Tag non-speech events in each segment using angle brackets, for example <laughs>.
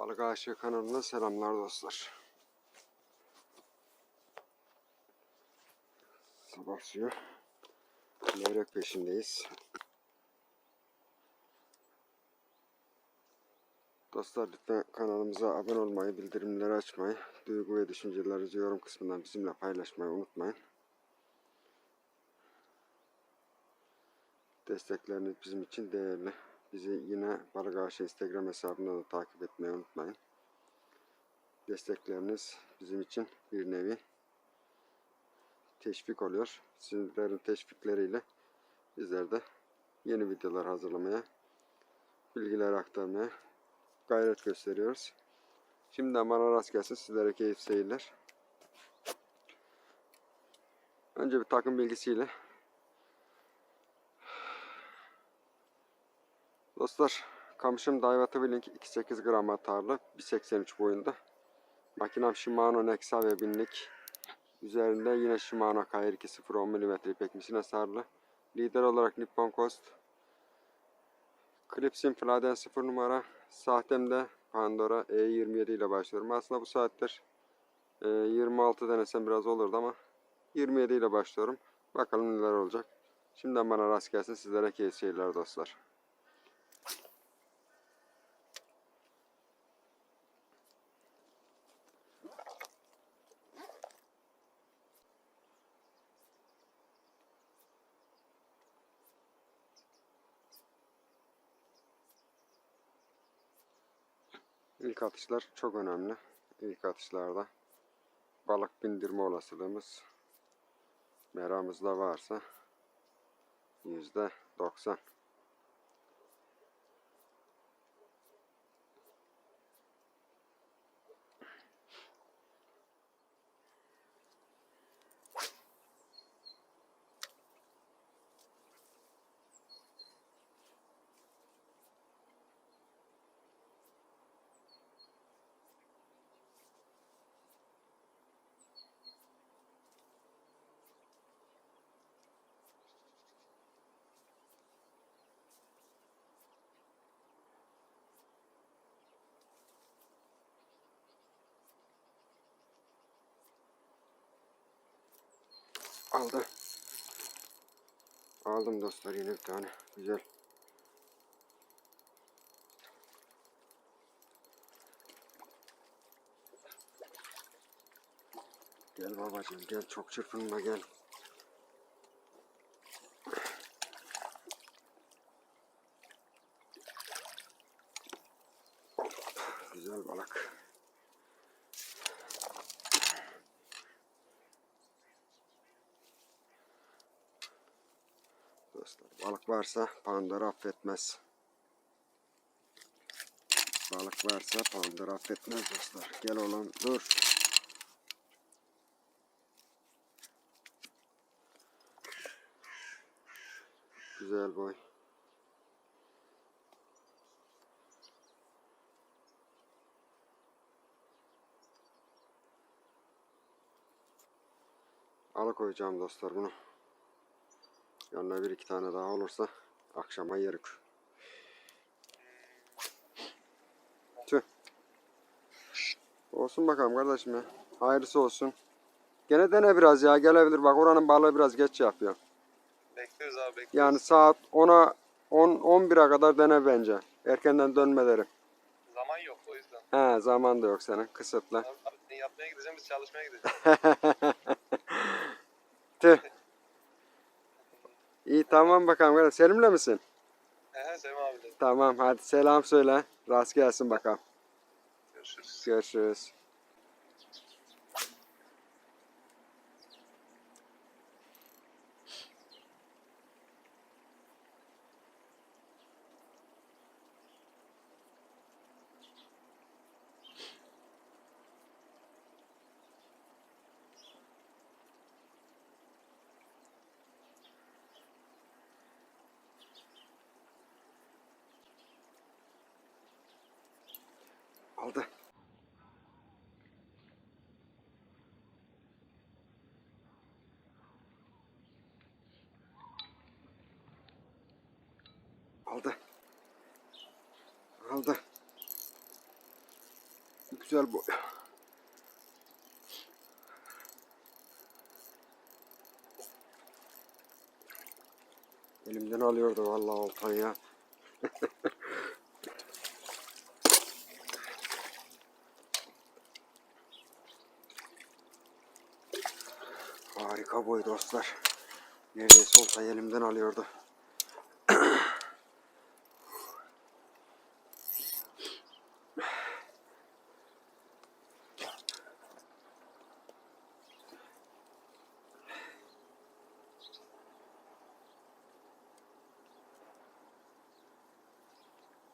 Balık Aşığı kanalına selamlar dostlar. Sabah suyu. Levrek peşindeyiz. Dostlar lütfen kanalımıza abone olmayı, bildirimleri açmayı, duygu ve düşüncelerinizi yorum kısmından bizimle paylaşmayı unutmayın. Destekleriniz bizim için değerli. Bizi yine Aşığı Instagram hesabından da takip etmeyi unutmayın. Destekleriniz bizim için bir nevi teşvik oluyor. Sizlerin teşvikleriyle bizler de yeni videolar hazırlamaya, bilgiler aktarmaya gayret gösteriyoruz. Şimdiden bana rast gelsin. Sizlere keyif seyirler. Önce bir takım bilgisiyle Dostlar, kamışım Daiwa Link 2.8 gram atarlı, 1.83 boyunda. Makinem Shimano Nexa ve binlik. Üzerinde yine Shimano KR2 0 10 mm ipek misine sarılı. Lider olarak Nippon Coast. Clipsim Fladen 0 numara. Sahtemde Pandora E27 ile başlıyorum. Aslında bu saatler e, 26 denesem biraz olurdu ama 27 ile başlıyorum. Bakalım neler olacak. Şimdiden bana rast gelsin. Sizlere keyif seyirler dostlar. İlk atışlar çok önemli. İlk atışlarda balık bindirme olasılığımız meramızda varsa yüzde doksan. Aldı. Aldım dostlar yine bir tane. Güzel. Gel babacığım gel çok çırpınma gel. Güzel balık. Dostlar balık varsa Pandora affetmez. Balık varsa Pandora affetmez dostlar. Gel oğlum dur. Güzel boy. Alıkoyacağım dostlar bunu. Yanına bir iki tane daha olursa akşama yerik. Tüh. Olsun bakalım kardeşim ya. Hayırlısı olsun. Gene dene biraz ya gelebilir bak oranın balığı biraz geç yapıyor. Bekliyoruz abi bekliyoruz. Yani saat 10'a 10 11'e kadar dene bence. Erkenden dönmeleri. Zaman yok o yüzden. He zaman da yok senin kısıtlı. Abi, abi yapmaya gideceğim biz çalışmaya gideceğiz. <laughs> Tüh. İyi tamam bakalım. kardeşim. Selim'le misin? Ehe Sevim abi de. Tamam hadi selam söyle. Rast gelsin bakalım. Görüşürüz. Görüşürüz. Aldı. Aldı. Aldı. güzel boy. Elimden alıyordu vallahi oltayı ya. <laughs> Harika boy dostlar. Neredeyse oltayı elimden alıyordu.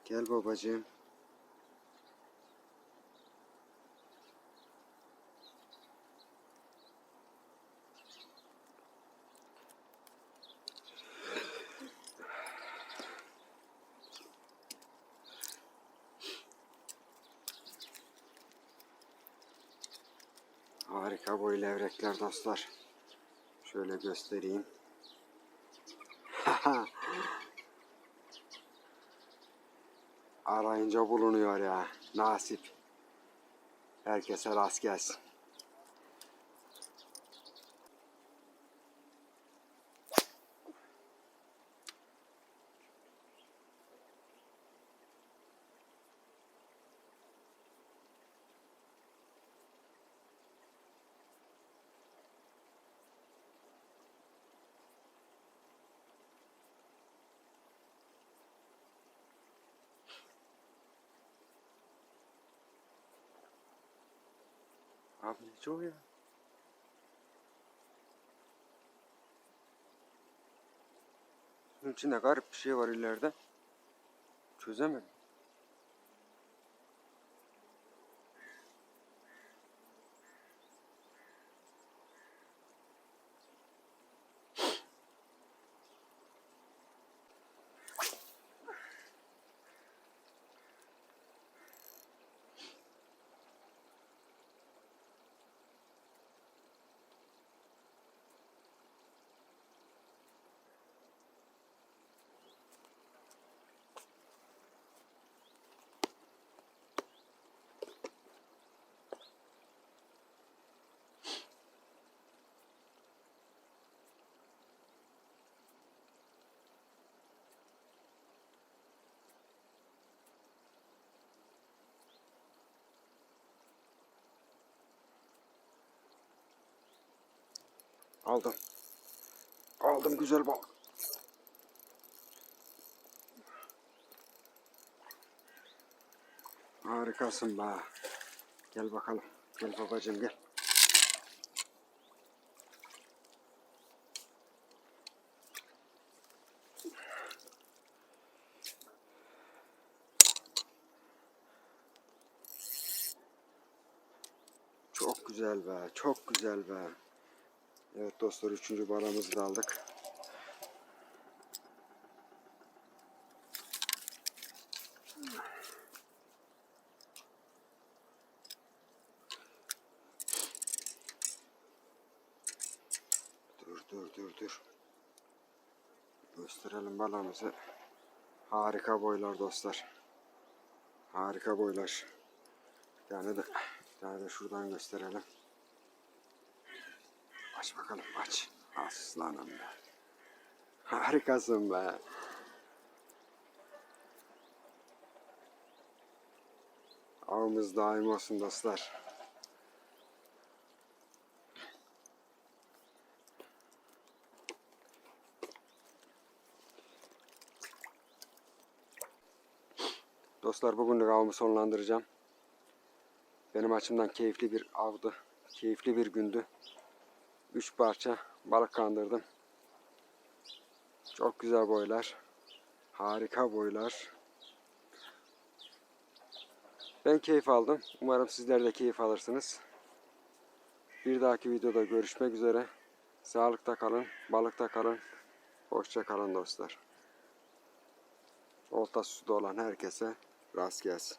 Gel babacığım. Harika boy levrekler dostlar. Şöyle göstereyim. <laughs> Arayınca bulunuyor ya. Nasip. Herkese rast gelsin. Abi ne çok ya? Bunun içinde garip bir şey var ileride. Çözemedim. Aldım. Aldım güzel balık. Harikasın be. Gel bakalım. Gel babacığım gel. Çok güzel be. Çok güzel be. Evet dostlar üçüncü balığımızı da aldık. Dur dur dur dur. Gösterelim balığımızı. Harika boylar dostlar. Harika boylar. Bir tane de, bir tane de şuradan gösterelim. Aç bakalım aç. Aslanım be. Harikasın be. Avımız daim olsun dostlar. Dostlar bugünlük avımı sonlandıracağım. Benim açımdan keyifli bir avdı. Keyifli bir gündü. Üç parça balık kandırdım. Çok güzel boylar. Harika boylar. Ben keyif aldım. Umarım sizler de keyif alırsınız. Bir dahaki videoda görüşmek üzere. Sağlıkta kalın, balıkta kalın. Hoşça kalın dostlar. Olta suda olan herkese rast gelsin.